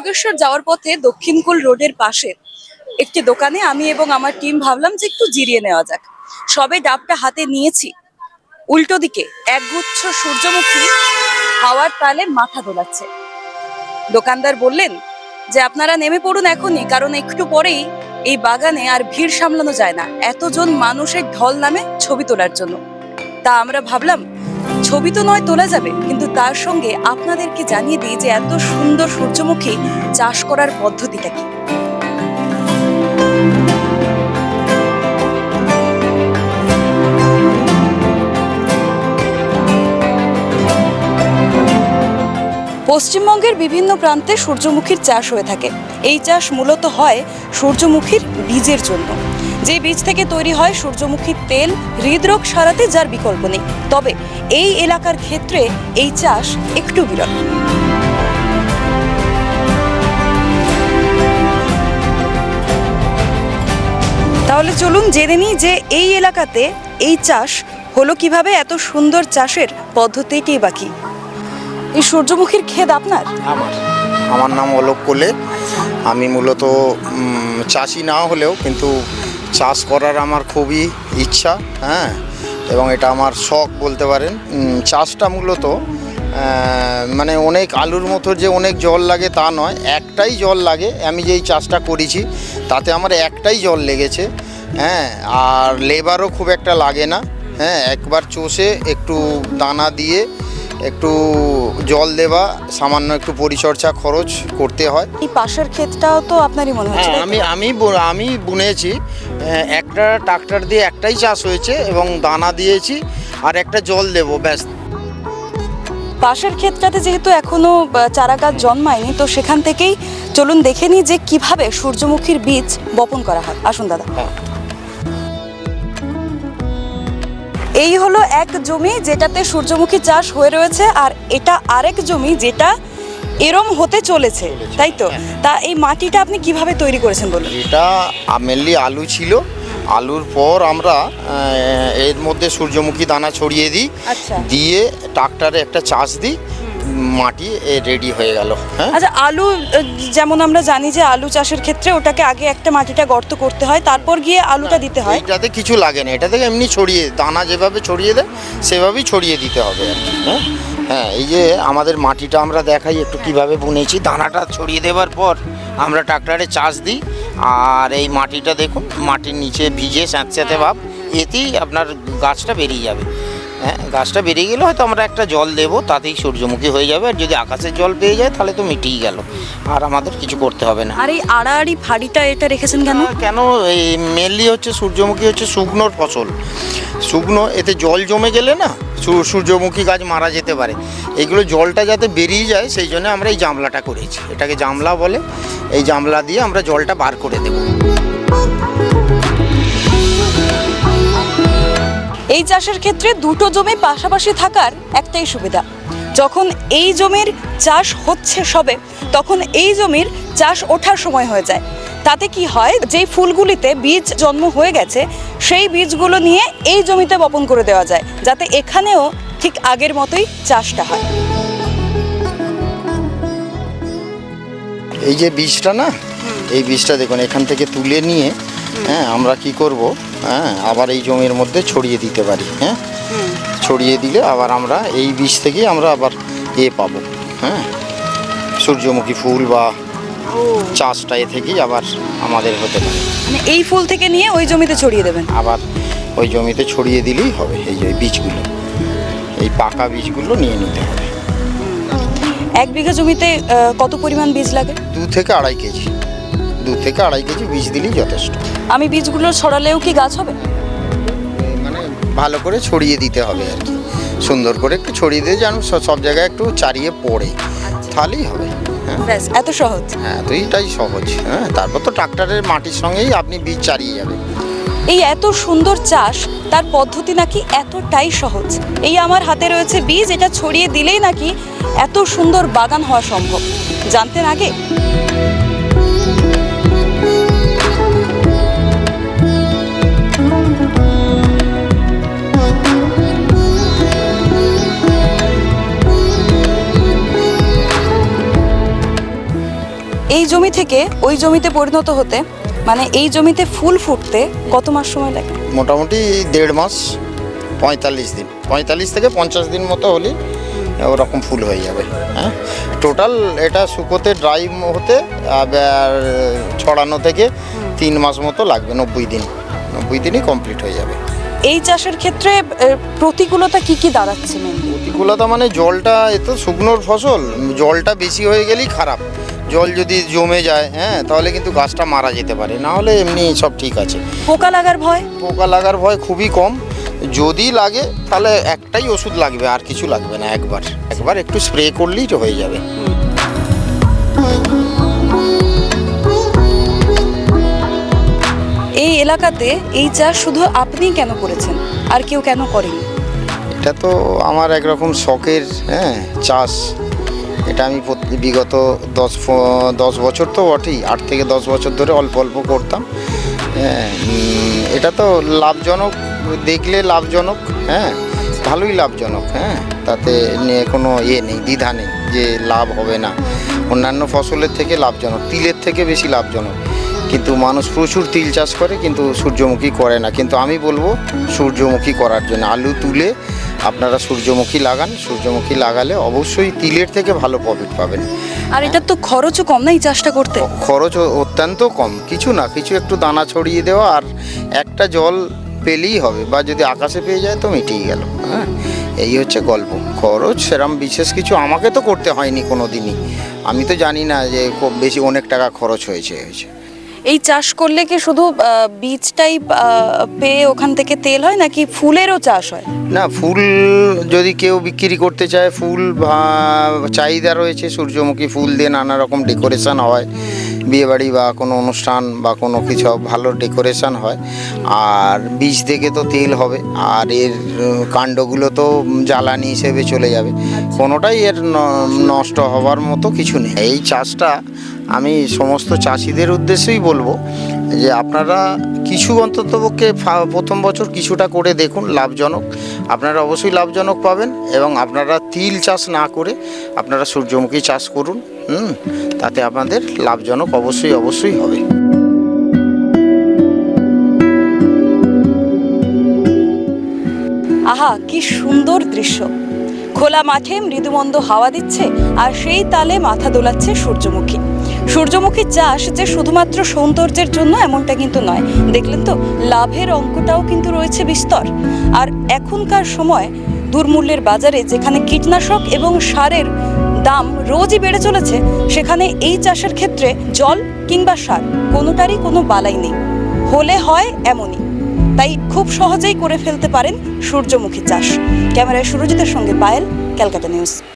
তারকেশ্বর যাওয়ার পথে দক্ষিণকুল রোডের পাশে একটি দোকানে আমি এবং আমার টিম ভাবলাম যে একটু জিরিয়ে নেওয়া যাক। সবে ডাবটা হাতে নিয়েছি। উল্টো দিকে একগুচ্ছ সূর্যমুখী হাওয়ার তালে মাথা দোলাচ্ছে। দোকানদার বললেন যে, আপনারা নেমে পড়ুন এখনই, কারণ একটু পরেই এই বাগানে আর ভিড় সামলানো যায় না। এতজন মানুষের ঢল নামে ছবি তোলার জন্য। তা আমরা ভাবলাম ছবি তো নয়, তোলা যাবে। কিন্তু তার সঙ্গে আপনাদেরকে জানিয়ে দিই যে এত সুন্দর সূর্যমুখী চাষ করার পদ্ধতিটা কি। পশ্চিমবঙ্গের বিভিন্ন প্রান্তে সূর্যমুখীর চাষ হয়ে থাকে। এই চাষ মূলত হয় সূর্যমুখীর বীজের জন্য। যে বীজ থেকে তৈরি হয় সূর্যমুখীর তেল, হৃদরোগ সারাতে যার বিকল্প নেই। তবে এই এলাকার ক্ষেত্রে এই চাষ একটু বিরল। তাহলে চলুন জেনে নিই যে এই এলাকাতে এই চাষ হলো কীভাবে, এত সুন্দর চাষের পদ্ধতিটি বাকি এই সূর্যমুখীর ক্ষেত আপনার? আমার। আমার নাম অলোক কোলে। আমি মূলত চাষি না হলেও কিন্তু চাষ করার আমার খুবই ইচ্ছা হ্যাঁ এবং এটা আমার শখ বলতে পারেন। চাষটা মূলত মানে অনেক আলুর মতো যে অনেক জল লাগে তা নয়, একটাই জল লাগে। আমি যেই চাষটা করেছি, তাতে আমার একটাই জল লেগেছে হ্যাঁ আর লেবারও খুব একটা লাগে না হ্যাঁ একবার চষে একটু দানা দিয়ে একটু জল দেওয়া সামান্য একটু পরিচর্যা খরচ করতে হয়। এই পাশের ক্ষেতটাও তো আপনারই মনে হচ্ছে হ্যাঁ? আমি আমি আমি বুনেছি একটা ট্রাক্টর দিয়ে একটাই চাষ হয়েছে এবং দানা দিয়েছি আর একটা জল দেবো ব্যাস। পাশের ক্ষেতটাতে যেহেতু এখনও আহ, চারা গাছ জন্মায়নি তো সেখান থেকেই চলুন দেখে নিই যে কীভাবে সূর্যমুখীর বীজ বপন করা হয়। আসুন দাদা। এই হলো এক জমি যেটাতে সূর্যমুখী চাষ হয়ে রয়েছে আর এটা আরেক জমি যেটা এরম হতে চলেছে তাই তো? হ্যাঁ। তা এই মাটিটা আপনি কীভাবে তৈরি করেছেন বলুন? এটা মেনলি আলু ছিল। আলুর পর আমরা এর মধ্যে সূর্যমুখী দানা ছড়িয়ে দিই। আচ্ছা। দিয়ে ট্রাক্টরে একটা চাষ দিই। মাটি রেডি হয়ে গেল হ্যাঁ? আচ্ছা আলু যেমন আমরা জানি যে আলু চাষের ক্ষেত্রে ওটাকে আগে একটা মাটিটা গর্ত করতে হয় তারপর গিয়ে আলুটা দিতে হয়? এইটাতে কিছু লাগে না এটাতে এমনি ছড়িয়ে দানা যেভাবে ছড়িয়ে দেয় সেভাবেই ছড়িয়ে দিতে হবে আর কি হ্যাঁ? হ্যাঁ এই যে আমাদের মাটিটা আমরা দেখাই একটু কীভাবে বুনেছি দানাটা ছড়িয়ে দেওয়ার পর আমরা ট্রাক্টরে চাষ দিই আর এই মাটিটা দেখুন মাটির নিচে ভিজে স্যাঁতস্যাঁতে ভাব এতেই আপনার গাছটা বেরিয়ে যাবে। হ্যাঁ গাছটা বেরিয়ে গেলে হয়তো আমরা একটা জল দেবো তাতেই সূর্যমুখী হয়ে যাবে। আর যদি আকাশের জল পেয়ে যায় তাহলে তো মিটিয়ে গেল। আর আমাদের কিছু করতে হবে না। আর এই আড়াআড়ি ফাড়িটা এটা রেখেছেন কেন? কেন কেন? এই মেনলি হচ্ছে সূর্যমুখী হচ্ছে শুকনোর ফসল। শুকনো এতে জল জমে গেলে না সূর্যমুখী গাছ মারা যেতে পারে। এগুলো জলটা যাতে বেরিয়ে যায় সেই জন্য আমরা এই জামলাটা করেছি। এটাকে জামলা বলে। এই জামলা দিয়ে আমরা জলটা বার করে দেবো। এই চাষের ক্ষেত্রে দুটো জমি পাশাপাশি থাকার একটাই সুবিধা। যখন এই জমির চাষ হচ্ছে সবে তখন এই জমির চাষ ওঠার সময় হয়ে যায়। তাতে কি হয় যেই ফুলগুলিতে বীজ জন্ম হয়ে গেছে সেই বীজগুলো নিয়ে এই জমিতে বপন করে দেওয়া যায় যাতে এখানেও ঠিক আগের মতোই চাষটা হয়। এই যে বীজটা না এই বীজটা দেখুন এখান থেকে তুলে নিয়ে হ্যাঁ আমরা কি করব? হ্যাঁ আবার এই জমির মধ্যে ছড়িয়ে দিতে পারি হ্যাঁ? ছড়িয়ে দিলে আবার আমরা এই বীজ থেকেই আমরা আবার এ পাবো হ্যাঁ? সূর্যমুখী ফুল বা চাষটা এ থেকেই আবার আমাদের হতে পারে। মানে এই ফুল থেকে নিয়ে ওই জমিতে ছড়িয়ে দেবেন? আবার ওই জমিতে ছড়িয়ে দিলেই হবে এই যে বীজগুলো। এই পাকা বীজগুলো নিয়ে নিতে হবে। এক বিঘা জমিতে কত পরিমাণ বীজ লাগে? দু থেকে আড়াই কেজি। দু থেকে আড়াই কেজি বীজ দিলেই যথেষ্ট। আমি বীজগুলো ছড়ালেও কি গাছ হবে? মানে ভালো করে ছড়িয়ে দিতে হবে আর কি। সুন্দর করে একটু ছড়িয়ে দিয়ে যেন সব জায়গায় একটু চারিয়ে পড়ে। তাহলেই হবে। হ্যাঁ। ব্যাস এত সহজ। হ্যাঁ তো এইটাই সহজ। হ্যাঁ তারপর তো ট্রাক্টরের মাটির সঙ্গেই আপনি বীজ চারিয়ে যাবে এই এত সুন্দর চাষ তার পদ্ধতি নাকি এতটাই সহজ? এই আমার হাতে রয়েছে বীজ এটা ছড়িয়ে দিলেই নাকি এত সুন্দর বাগান হওয়া সম্ভব? জানতেন আগে? এই জমি থেকে ওই জমিতে পরিণত হতে মানে এই জমিতে ফুল ফুটতে কত মাস সময় লাগে? মোটামুটি দেড় মাস পঁয়তাল্লিশ দিন। পঁয়তাল্লিশ থেকে পঞ্চাশ দিন মতো হলে ওরকম ফুল হয়ে যাবে হ্যাঁ? টোটাল এটা শুকোতে ড্রাই হতে আর ছড়ানো থেকে তিন মাস মতো লাগবে নব্বই দিন। নব্বই দিনই কমপ্লিট হয়ে যাবে। এই চাষের ক্ষেত্রে প্রতিকূলতা কি কি দাঁড়াচ্ছে প্রতিকূলতা মানে জলটা এ তো শুকনোর ফসল জলটা বেশি হয়ে গেলেই খারাপ। জল যদি জমে যায় হ্যাঁ তাহলে কিন্তু গাছটা মারা যেতে পারে। না হলে এমনি সব ঠিক আছে। পোকা লাগার ভয়? পোকা লাগার ভয় খুবই কম। যদি লাগে তাহলে একটাই ওষুধ লাগবে আর কিছু লাগবে না একবার। একবার একটু স্প্রে করলেই তো হয়ে যাবে। এই এলাকাতে এই চাষ শুধু আপনি কেন করেছেন? আর কেউ কেন করেনি? এটা তো আমার একরকম শখের হ্যাঁ চাষ। এটা আমি বিগত দশ দশ বছর তো বটেই, আট থেকে দশ বছর ধরে অল্প অল্প করতাম। হ্যাঁ এটা তো লাভজনক, দেখলে লাভজনক হ্যাঁ ভালোই লাভজনক হ্যাঁ তাতে নিয়ে কোনো ইয়ে নেই, দ্বিধা নেই যে লাভ হবে না। অন্যান্য ফসলের থেকে লাভজনক, তিলের থেকে বেশি লাভজনক। কিন্তু মানুষ প্রচুর তিল চাষ করে, কিন্তু সূর্যমুখী করে না। কিন্তু আমি বলব সূর্যমুখী করার জন্য, আলু তুলে আপনারা সূর্যমুখী লাগান সূর্যমুখী লাগালে অবশ্যই তিলের থেকে ভালো প্রফিট পাবেন। আর এটার তো খরচও কম না এই চাষটা করতে? খরচ অত্যন্ত কম কিছু না কিছু একটু দানা ছড়িয়ে দেওয়া আর একটা জল পেলেই হবে বা যদি আকাশে পেয়ে যায় তো মিটিয়ে গেল হ্যাঁ? এই হচ্ছে গল্প। খরচ সেরম বিশেষ কিছু আমাকে তো করতে হয়নি কোনো দিনই আমি তো জানি না যে খুব বেশি অনেক টাকা খরচ হয়েছে হয়েছে। এই চাষ করলে কি শুধু বীজটাই পেয়ে ওখান থেকে তেল হয় নাকি ফুলেরও চাষ হয়? না, ফুল যদি কেউ বিক্রি করতে চায়, ফুল চাহিদা রয়েছে, সূর্যমুখী ফুল দিয়ে নানা রকম ডেকোরেশন হয়, বিয়েবাড়ি বা কোনো অনুষ্ঠান বা কোনো কিছু ভালো ডেকোরেশন হয়, আর বীজ থেকে তো তেল হবে, আর এর কাণ্ডগুলো তো জ্বালানি হিসেবে চলে যাবে, কোনোটাই এর নষ্ট হওয়ার মতো কিছু নেই। এই চাষটা আমি সমস্ত চাষিদের উদ্দেশ্যেই বলব যে আপনারা কিছু অন্ততপক্ষে প্রথম বছর কিছুটা করে দেখুন, লাভজনক। আপনারা অবশ্যই লাভজনক পাবেন এবং আপনারা তিল চাষ না করে আপনারা সূর্যমুখী চাষ করুন, হুম? তাতে আপনাদের লাভজনক অবশ্যই অবশ্যই হবে। আহা, কি সুন্দর দৃশ্য। খোলা মাঠে মৃদুমন্দ হাওয়া দিচ্ছে আর সেই তালে মাথা দোলাচ্ছে সূর্যমুখী। সূর্যমুখী চাষ যে শুধুমাত্র সৌন্দর্যের জন্য এমনটা কিন্তু নয়। দেখলেন তো? লাভের অঙ্কটাও কিন্তু রয়েছে বিস্তর। আর এখনকার সময় দুর্মূল্যের বাজারে যেখানে কীটনাশক এবং সারের দাম রোজই বেড়ে চলেছে, সেখানে এই চাষের ক্ষেত্রে জল কিংবা সার কোনোটারই কোনো বালাই নেই। হলে হয় এমনই। তাই খুব সহজেই করে ফেলতে পারেন সূর্যমুখী চাষ। ক্যামেরায় সুরজিতের সঙ্গে পায়েল, ক্যালকাটা নিউজ।